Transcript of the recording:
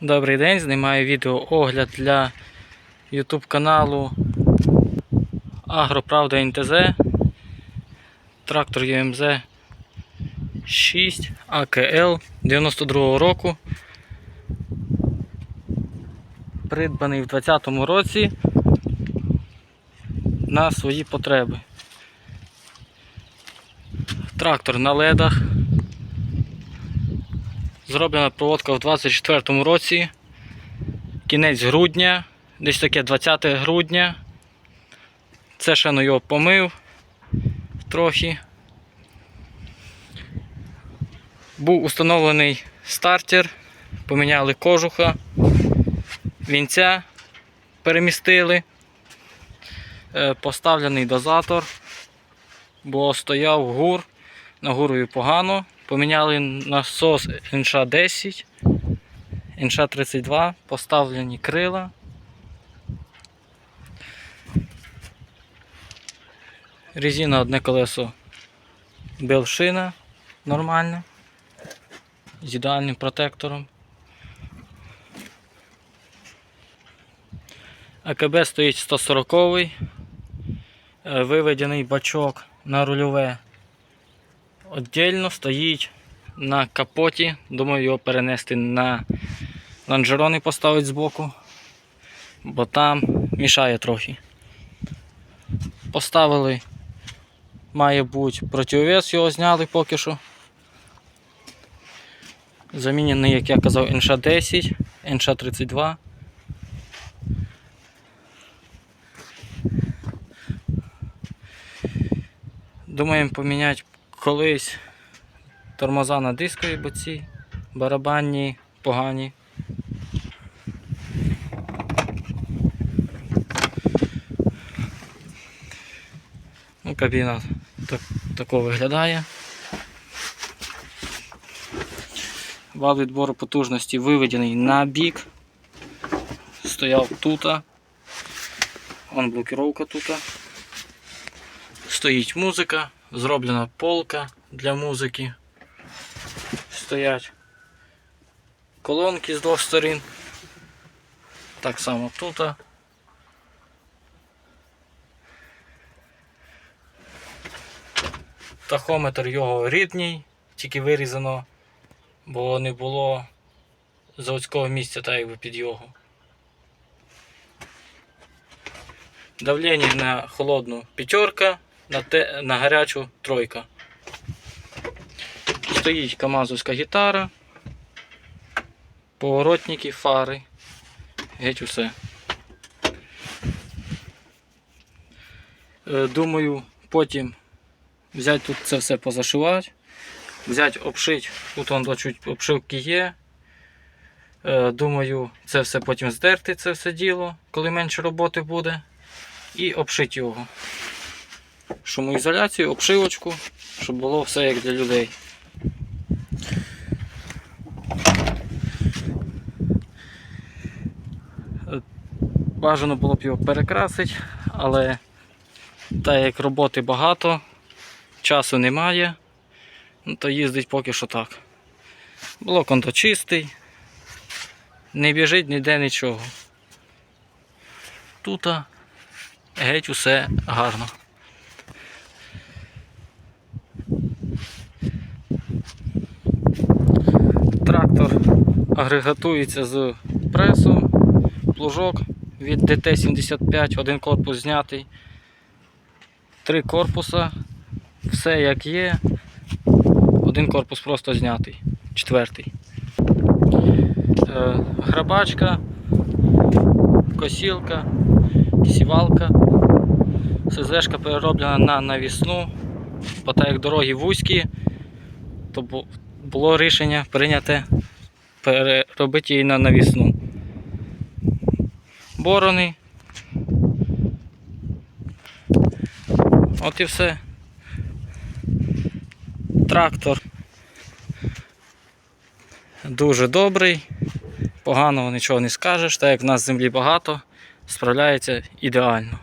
Добрий день, знімаю відео огляд для YouTube каналу Агроправда НТЗ. Трактор ЮМЗ 6 АКЛ 92 року. Придбаний в 2020 році на свої потреби. Трактор на ледах. Зроблена проводка в 24 році. Кінець грудня, десь таке 20 грудня. Це ще ну його помив трохи. Був установлений стартер, поміняли кожуха, вінця перемістили, Е, поставлений дозатор, бо стояв гур, на нагурою погано. Поміняли насос НШ-10, НШ-32, поставлені крила. Резина одне колесо белшина нормальна, з ідеальним протектором. АКБ стоїть 140 е, виведений бачок на рульове Отдельно стоїть на капоті. Думаю, його перенести на лонжерони поставити збоку, бо там мішає трохи. Поставили, має бути противовес, його зняли поки що. Замінений, як я казав, НШ-10, НШ-32. Думаємо поміняти колись тормоза на дискові боці, барабанні, погані. Ну, кабіна так, тако виглядає. Вал відбору потужності виведений на бік. Стояв тут. Вон блокировка тут. Стоїть музика, зроблена полка для музики. Стоять колонки з двох сторін. Так само тут. Тахометр його рідній, тільки вирізано, бо не було заводського місця так якби під його. Давлення на холодну п'ятерка, на, те, на гарячу тройка. Стоїть камазовська гітара, поворотники, фари, геть усе. Е, Думаю, потім взяти тут це все позашивати, взяти обшити, тут вон чуть обшивки є. Е, Думаю, це все потім здерти, це все діло, коли менше роботи буде і обшити його. Шумоізоляцію, обшивочку, щоб було все як для людей. Бажано було б його перекрасити, але так як роботи багато, часу немає, ну, то їздить поки що так. Блок он то чистий, не біжить ніде нічого. Тут геть усе гарно. Трактор агрегатується з пресу, плужок від ДТ-75, один корпус знятий, три корпуса, все як є, один корпус просто знятий, четвертий. Е, грабачка, косілка, сівалка. СЗшка перероблена на навісну, бо так як дороги вузькі, то було рішення прийняте переробити її на навісну. Борони. От і все. Трактор дуже добрий, поганого нічого не скажеш, так як в нас землі багато, справляється ідеально.